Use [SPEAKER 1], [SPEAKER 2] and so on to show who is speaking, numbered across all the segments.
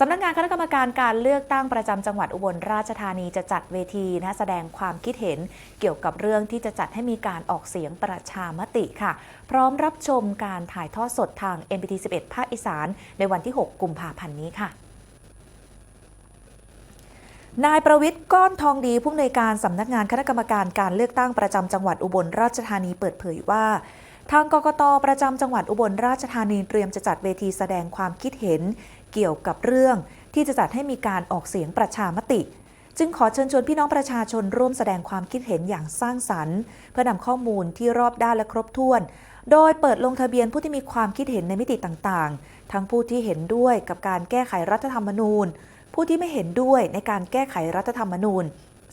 [SPEAKER 1] สำนักงานคณะกรรมการการเลือกตั้งประจำจังหวัดอุบลราชธานีจะจัดเวทีนะแสดงความคิดเห็นเกี่ยวกับเรื่องที่จะจัดให้มีการออกเสียงประชามติค่ะ พร้อมรับชมการถ่ายทอดสดทาง MPT 11 ภาคอีสาน ในวันที่ 6 กุมภาพันธ์นี้ค่ะนายประวิทย์ก้อนทองดีผู้อำนวยการสำนักงานคณะกรรมการการเลือกตั้งประจำจังหวัดอุบลราชธานีเปิดเผยว่า ทางกกตประจำจังหวัดอุบลราชธานีเตรียมจะจัดเวทีแสดงความคิดเห็น เกี่ยวกับเรื่อง ที่จะจัดให้มีการออกเสียงประชามติ จึงขอเชิญชวนพี่น้องประชาชนร่วมแสดงความคิดเห็นอย่างสร้างสรรค์ เพื่อนำข้อมูลที่รอบด้านและครบถ้วน โดยเปิดลงทะเบียนผู้ที่มีความคิดเห็นในมิติต่างๆ ทั้งผู้ที่เห็นด้วยกับการแก้ไขรัฐธรรมนูญ ผู้ที่ไม่เห็นด้วยในการแก้ไขรัฐธรรมนูญ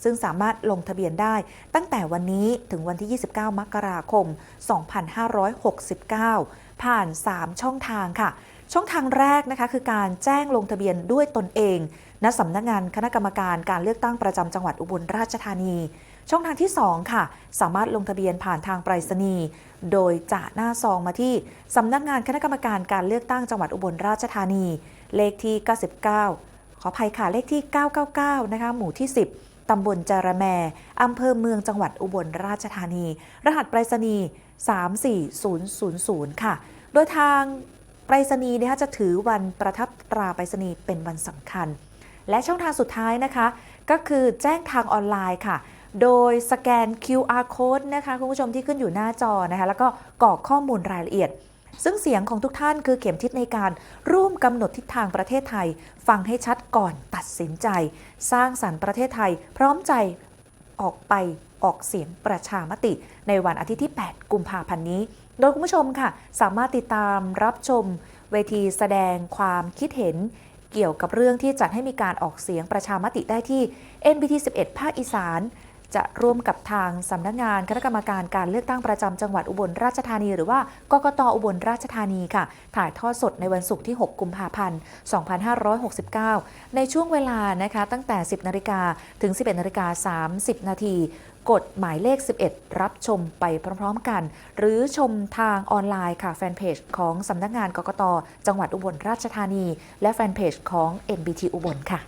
[SPEAKER 1] ซึ่งสามารถลงทะเบียนได้ตั้งแต่วันนี้ถึงวันที่ 29 มกราคม 2569 ผ่าน 3 ช่องทางค่ะ ช่องทางแรกนะคะคือการแจ้งลงทะเบียนด้วยตนเองณสำนักงานคณะกรรมการการเลือกตั้งประจำจังหวัดอุบลราชธานี ช่องทางที่ 2 ค่ะ สามารถลงทะเบียนผ่านทางไปรษณีย์โดยจะหน้าซองมาที่สำนักงานคณะกรรมการการเลือกตั้งจังหวัดอุบลราชธานี เลขที่ 99 ขออภัยค่ะเลขที่ 999 นะคะหมู่ที่ 10 ตำบลจาระแมอำเภอเมืองจังหวัดอุบลราชธานี รหัสไปรษณีย์ 34000 ค่ะ โดยทางไปรษณีย์นะคะจะถือวันประทับตราไปรษณีย์เป็นวันสำคัญ และช่องทางสุดท้ายนะคะ ก็คือแจ้งทางออนไลน์ค่ะ โดยสแกน QR code นะคะคุณผู้ชมที่ขึ้นอยู่หน้าจอนะคะ แล้วก็กรอกข้อมูลรายละเอียด ซึ่งเสียงของทุกท่านคือเข็มทิศในการร่วมกำหนดทิศทางประเทศไทย ฟังให้ชัดก่อนตัดสินใจ สร้างสรรค์ประเทศไทย พร้อมใจออกไปออกเสียงประชามติ ในวันอาทิตย์ที่ 8 กุมภาพันธ์นี้ โดยคุณผู้ชมค่ะ สามารถติดตามรับชม เวทีแสดงความคิดเห็น เกี่ยวกับเรื่องที่จัดให้มีการออกเสียงประชามติได้ที่ NBT 11 ภาคอีสาน จะร่วมกับทางสำนักงานคณะกรรมการการเลือกตั้งประจำจังหวัดอุบลราชธานี หรือว่ากกตอุบลราชธานีค่ะ ถ่ายทอดสดในวันศุกร์ที่ 6 กุมภาพันธ์ 2569 ในช่วงเวลานะคะตั้งแต่ 10 นาฬิกาถึง 11 นาฬิกา 30 นาทีกดหมายเลข 11 รับชมไปพร้อมๆกัน หรือชมทางออนไลน์ค่ะ แฟนเพจของสำนักงานกกตจังหวัดอุบลราชธานี และแฟนเพจของ NBT อุบลค่ะ